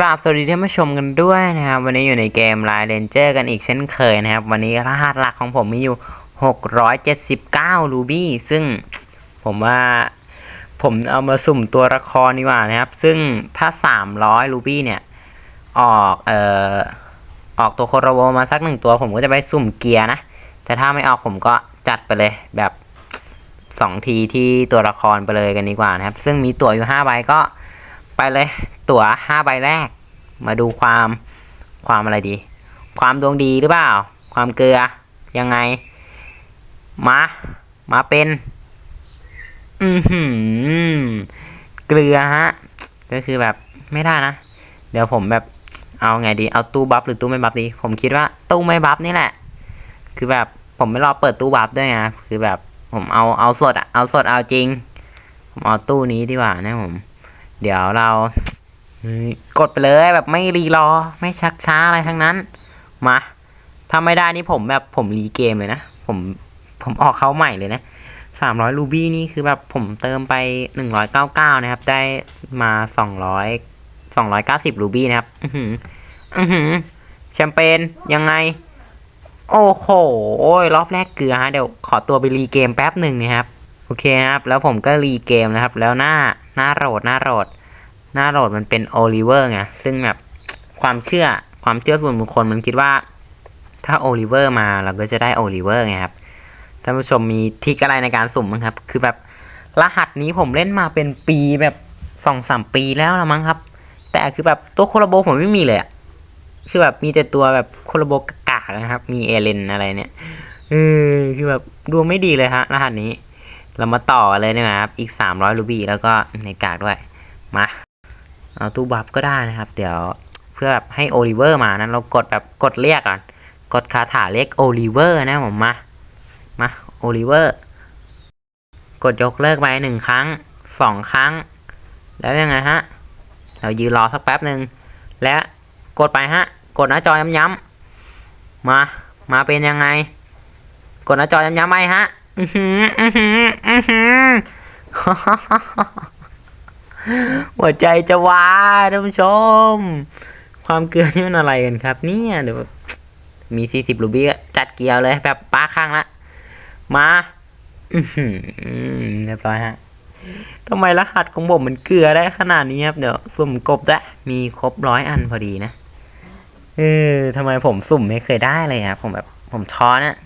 กราบสวัสดีท่านผู้ชมกันด้วยนะครับ วันนี้อยู่ในเกม Line Ranger กันอีกเช่นเคยนะครับ วันนี้รหัสหลักของผมมีอยู่ 679 รูบี้ ซึ่งผมว่าผมเอามาสุ่มตัวละครดีกว่านะครับ ซึ่งถ้า 300 รูบี้เนี่ย ออกเอ่อออกตัวโคโรโวมาสักหนึ่งตัว ผมก็จะไปสุ่มเกียร์นะ แต่ถ้าไม่ออกผมก็จัดไปเลยแบบ 2 ทีที่ตัวละครไปเลยกันดีกว่านะครับ ซึ่งมีตั๋วอยู่5ใบก็ ไปเลย ตั๋วห้าใบแรก มาดูความความอะไรดี ความดวงดีหรือเปล่า ความเกลือ ยังไง มา มาเป็น อือหือ เกลือฮะ ก็คือแบบไม่ได้นะ เดี๋ยวผมแบบเอาไงดี เอาตู้บัฟหรือตู้ไม่บัฟดี ผมคิดว่าตู้ไม่บัฟนี่แหละ คือแบบผมไม่รอเปิดตู้บัฟด้วยไง คือแบบผมเอาเอาสดอะเอาสดเอาจริง ผมเอาตู้นี้ดีกว่านะผม เดี๋ยวเรากดไปเลยแบบไม่รีรอ ไม่ชักช้าอะไรทั้งนั้น มาถ้าไม่ได้นี่ผมแบบผมรีเกมเลยนะ ผมผมออกเขาใหม่เลยนะสามร้อยรูบี้นี่คือแบบผมเติมไปหนึ่งร้อยเก้าเก้านะครับ ได้มาสองร้อยสองร้อยเก้าสิบรูบี้นะครับ อือหืออือหือแชมเปญยังไง โอ้โหรอบแรกเกลือฮะเดี๋ยวขอตัวไปรีเกมแป๊บหนึ่งนะครับ โอเคครับ แล้วผมก็รีเกมนะครับ แล้วหน้า หน้าโหลดหน้าโหลดหน้าโหลดมันเป็นโอลิเวอร์ไงซึ่งแบบความเชื่อความเชื่อส่วนบุคคลมันคิดว่า ถ้าโอลิเวอร์มาเราก็จะได้โอลิเวอร์ไงครับท่านผู้ชมมีทิกอะไรในการสุ่มบ้งครับ คือแบบรหัสนี้ผมเล่นมาเป็นปีแบบสองสามปีแล้วละมั้งครับ แต่คือแบบตัวโคโลโบผมไม่มีเลยอะคือแบบมีแต่ตัวแบบโคโลโบกากนะครับ มีเอเลนอะไรเนี่ยเออคือแบบดวงไม่ดีเลยฮะรหัสนี้ เรามาต่อเลยนะครับ อีก 300 รูบี้แล้วก็ในกากด้วย มา เอาตู้บัฟก็ได้นะครับ เดี๋ยวเพื่อแบบให้โอลิเวอร์มานั้นเรากดแบบกดเรียกก่อน กดคาถาเรียกโอลิเวอร์นะผมมา มาโอลิเวอร์ กดยกเลิกไปหนึ่งครั้งสองครั้ง แล้วยังไงฮะ เรายืนรอสักแป๊บหนึ่ง และกดไปฮะ กดหน้าจอย้ำๆมา มาเป็นยังไง กดหน้าจอย้ำๆไปฮะ อือหืออือหืออือหือหัวใจจะวายท่านผู้ชม ความเกลือนี่มันอะไรกันครับ เนี่ยเดี๋ยวแบบมีสี่สิบรูบี้จัดเกียวเลย แบบป้าข้างละ มาเรียบร้อยฮะทำไมรหัสของผมมันเกลือได้ขนาดนี้ครับ เดี๋ยวสุ่มกบได้มีครบร้อยอันพอดีนะ เออทำไมผมสุ่มไม่เคยได้เลยครับ ผมแบบ ผมท้อนะ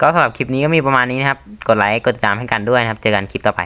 ก็สำหรับคลิปนี้ก็มีประมาณนี้นะครับ กดไลค์ กดติดตามให้กันด้วยนะครับ เจอกันคลิปต่อไป